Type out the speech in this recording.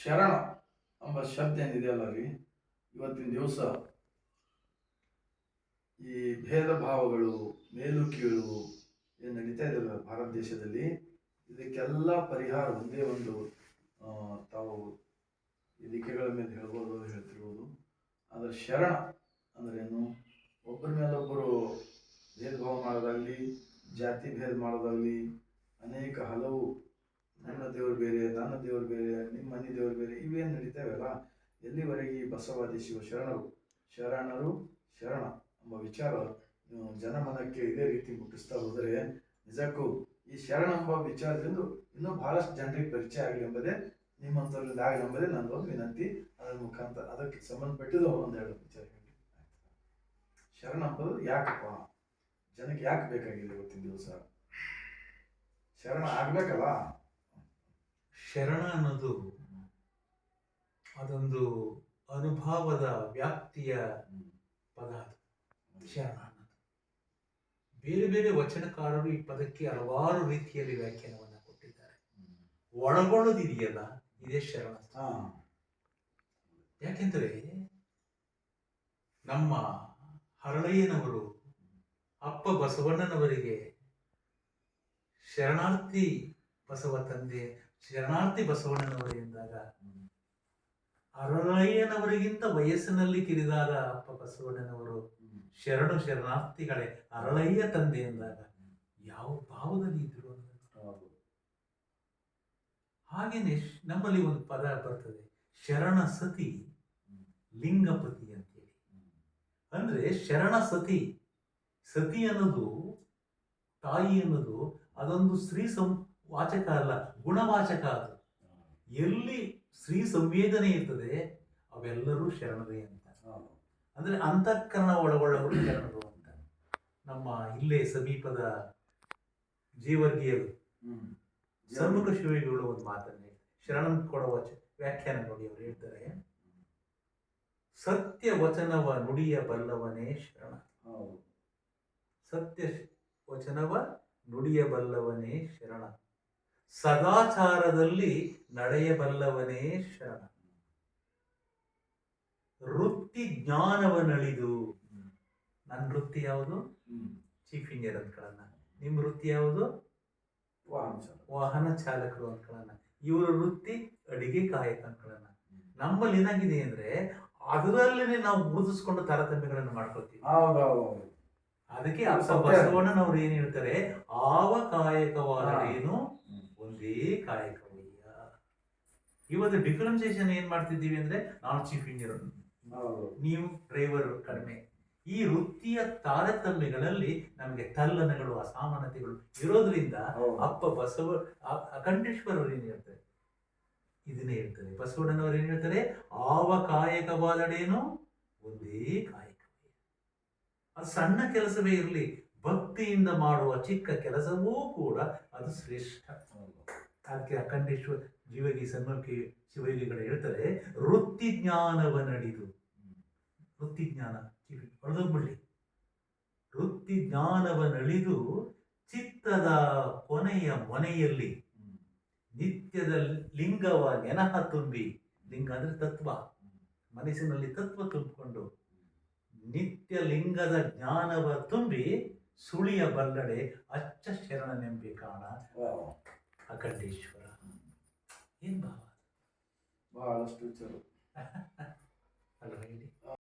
ಶರಣ ಎಂಬ ಶಬ್ದ ಏನಿದೆಯಲ್ಲ ರೀ? ಇವತ್ತಿನ ದಿವಸ ಈ ಭೇದ ಭಾವಗಳು ಮೇಲು ಕೀಳು ಏನು ನಡೀತಾ ಇದೆ ಭಾರತ ದೇಶದಲ್ಲಿ, ಇದಕ್ಕೆಲ್ಲ ಪರಿಹಾರ ಒಂದೇ ಒಂದು ತಾವು ಇದಕ್ಕೆಗಳ ದಿಕ್ಕೆಗಳ ಮೇಲೆ ಹೇಳ್ಬೋದು, ಹೇಳ್ತಿರ್ಬೋದು. ಆದರೆ ಶರಣ ಅಂದ್ರೇನು ಒಬ್ಬರ ಮೇಲೊಬ್ಬರು ಭೇದ ಭಾವ ಮಾಡೋದಾಗಲಿ, ಜಾತಿ ಭೇದ ಮಾಡೋದಾಗಲಿ, ಅನೇಕ ಹಲವು ದೇವರು ಬೇರೆ, ನನ್ನ ದೇವರು ಬೇರೆ, ನಿಮ್ಮ ಮನೆ ದೇವರು ಬೇರೆ, ಇವೇನು ನಡೀತಾವಲ್ಲ, ಎಲ್ಲಿವರೆಗೆ ಈ ಬಸವಾದಿ ಶಿವ ಶರಣರು? ಶರಣರು ಶರಣ ಎಂಬ ವಿಚಾರ ಜನಮನಕ್ಕೆ ಇದೇ ರೀತಿ ಮುಟ್ಟಿಸ್ತಾ ಹೋದರೆ ನಿಜಕ್ಕೂ ಈ ಶರಣ ಎಂಬ ವಿಚಾರದಿಂದ ಇನ್ನೂ ಬಹಳಷ್ಟು ಜನರಿಗೆ ಪರಿಚಯ ಆಗಲಿ ಎಂಬುದೇ ನಿಮ್ಮಂಥವ್ರಿಂದ ಆಗಲಿ ಎಂಬುದೇ ನನ್ನದೊಂದು ವಿನಂತಿ. ಅದರ ಮುಖಾಂತರ ಅದಕ್ಕೆ ಸಂಬಂಧಪಟ್ಟಿದ್ದು ಒಂದೆರಡು ವಿಚಾರ ಹೇಳಿ. ಶರಣ ಎಂಬುದು ಯಾಕಪ್ಪ? ಜನಕ್ಕೆ ಯಾಕೆ ಬೇಕಾಗಿದೆ ಇವತ್ತಿನ ದಿವಸ? ಶರಣ ಆಗ್ಬೇಕಲ್ಲ? ಶರಣ ಅನ್ನೋದು ಅದೊಂದು ಅನುಭವದ ವ್ಯಾಪ್ತಿಯ ಪದ ಅದು. ಶರಣ ಅನ್ನೋದು. ಬೇರೆ ಬೇರೆ ವಚನಕಾರರು ಈ ಪದಕ್ಕೆ ಹಲವಾರು ರೀತಿಯಲ್ಲಿ ವ್ಯಾಖ್ಯಾನವನ್ನು ಕೊಟ್ಟಿದ್ದಾರೆ. ಒಳಗೊಳ್ಳೋದಿದೆಯಲ್ಲ ಇದೇ ಶರಣ ಯಾಕೆಂದರೆ ನಮ್ಮ ಹರಳಯ್ಯನವರು ಅಪ್ಪ ಬಸವಣ್ಣನವರಿಗೆ ಶರಣಾರ್ಥಿ ಬಸವ ತಂದೆ ಶರಣಾರ್ಥಿ ಬಸವಣ್ಣನವರು ಎಂದಾಗ ಅರಳಯ್ಯನವರಿಗಿಂತ ವಯಸ್ಸಿನಲ್ಲಿ ಕಿರಿದಾದ ಅಪ್ಪ ಬಸವಣ್ಣನವರು ಶರಣು ಶರಣಾರ್ಥಿಗಳೇ ಅರಳಯ್ಯ ತಂದೆ ಎಂದಾಗ ಯಾವ ಭಾವದಲ್ಲಿ ಇದ್ರು. ಹಾಗೇನೆ ನಮ್ಮಲ್ಲಿ ಒಂದು ಪದ ಬರ್ತದೆ ಶರಣ ಸತಿ ಲಿಂಗಪತಿ ಅಂತೇಳಿ. ಅಂದ್ರೆ ಶರಣ ಸತಿ ಸತಿ ಅನ್ನೋದು ತಾಯಿ ಅನ್ನೋದು ಅದೊಂದು ಸ್ತ್ರೀ ಸಂ ವಾಚಕ ಅಲ್ಲ ಗುಣವಾಚಕ ಅದು. ಎಲ್ಲಿ ಸ್ತ್ರೀ ಸಂವೇದನೆ ಇರ್ತದೆ ಅವೆಲ್ಲರೂ ಶರಣರೇ ಅಂತ. ಅಂದರೆ ಅಂತಃಕರಣ ಒಳಗೊಳ್ಳವರು ಶರಣರು ಅಂತ. ನಮ್ಮ ಇಲ್ಲೇ ಸಮೀಪದ ಜೀವರ್ಗಿಯರು. ಸಮ್ಮುಖ ಶಿವಗಳು ಒಂದು ಮಾತನ್ನೇ ಶರಣ ಕೊಡುವ ವ್ಯಾಖ್ಯಾನ ನೋಡಿ ಅವರು ಹೇಳ್ತಾರೆ. ಸತ್ಯ ವಚನವ ನುಡಿಯ ಬಲ್ಲವನೇ ಶರಣ. ಸತ್ಯ ವಚನವ ನುಡಿಯ ಬಲ್ಲವನೇ ಶರಣ. ಸದಾಚಾರದಲ್ಲಿ ನಡೆಯಬಲ್ಲವನೇ ಶರಣ ವೃತ್ತಿ ಜ್ಞಾನವನಳಿದು ಹ್ಮ್. ನನ್ನ ವೃತ್ತಿ ಯಾವುದು. ಚೀಫ್ ಇಂಜಿನಿಯರ್ ಅಂದ್ಕೊಳ್ಳೋಣ ನಿಮ್ಮ ವೃತ್ತಿ ಯಾವುದು ವಾಹನ ಚಾಲಕ. ವಾಹನ ಚಾಲಕರು ಅಂದ್ಕೊಳ್ಳೋಣ ಇವರ ವೃತ್ತಿ ಅಡಿಗೆ ಕಾಯಕ ಅಂದ್ಕೊಳ್ಳೋಣ ನಮ್ಮಲ್ಲಿ ಏನಾಗಿದೆ ಅಂದ್ರೆ ಅದರಲ್ಲೇ ನಾವು ಗುರುತಿಸ್ಕೊಂಡು ತಾರತಮ್ಯಗಳನ್ನು ಹೌದು. ಅದಕ್ಕೆ. ಬಸವಣ್ಣನವ್ರು ಏನ್ ಹೇಳ್ತಾರೆ ಆವ ಕಾಯಕವಾದರೇನು ಇವತ್ತು ಡಿಫ್ರೆನ್ಸಿಯೇಷನ್ ಏನ್ ಮಾಡ್ತಿದ್ದೀವಿ ಅಂದ್ರೆ ನಾನು ಚೀಫ್ ಇಂಜಿನಿಯರ್. ನೀವು ಡ್ರೈವರ್ ಕಡಿಮೆ. ಈ ವೃತ್ತಿಯ ತಾರತಮ್ಯಗಳಲ್ಲಿ ನಮಗೆ ತಲ್ಲನಗಳು ಅಸಮಾನತೆಗಳು ಇರೋದ್ರಿಂದ ಅಪ್ಪ ಬಸವ ಅಖಂಡೇಶ್ವರ ಅವ್ರು ಏನ್ ಹೇಳ್ತಾರೆ? ಇದನ್ನೇ ಹೇಳ್ತಾರೆ. ಬಸವಣ್ಣನವರು ಏನ್ ಹೇಳ್ತಾರೆ? ಆವ ಕಾಯಕವಾದಡೇನು ಒಂದೇ ಕಾಯಕ ಅದು ಸಣ್ಣ ಕೆಲಸವೇ ಇರಲಿ ಭಕ್ತಿಯಿಂದ ಮಾಡುವ ಚಿಕ್ಕ ಕೆಲಸವೂ ಕೂಡ ಅದು ಶ್ರೇಷ್ಠ. ಅದಕ್ಕೆ ಅಖಂಡೇಶ್ವರ ಜೀವಗಿ ಸನ್ಮರ್ಕಿ ಶಿವಯೋಗಿಗಳು ಹೇಳ್ತಾರೆ ವೃತ್ತಿ ಜ್ಞಾನವ ನಡೆದು ವೃತ್ತಿ ಜ್ಞಾನ ಹೊಡೆದೋಗ್ಬಿಡ್ಲಿ ವೃತ್ತಿ ಜ್ಞಾನವ ನಳಿದು ಚಿತ್ತದ ಕೊನೆಯ ಮೊನೆಯಲ್ಲಿ ನಿತ್ಯದ ಲಿಂಗವ ನೆನಹ ತುಂಬಿ ಲಿಂಗ ಅಂದರೆ ತತ್ವ ಮನಸ್ಸಿನಲ್ಲಿ ತತ್ವ ತುಂಬಿಕೊಂಡು ನಿತ್ಯ ಲಿಂಗದ ಜ್ಞಾನವ ತುಂಬಿ ಸುಳಿಯ ಬಲ್ಲಡೆ ಅಚ್ಚ ಶರಣನೆಂಬಿ ಕಾಣ. ವಾವ್. ಅಖಂಡೇಶ್ವರ. ಏನು ಭಾವ ಭಾಳಷ್ಟು ಚಲೋ ಅಲ್ಲ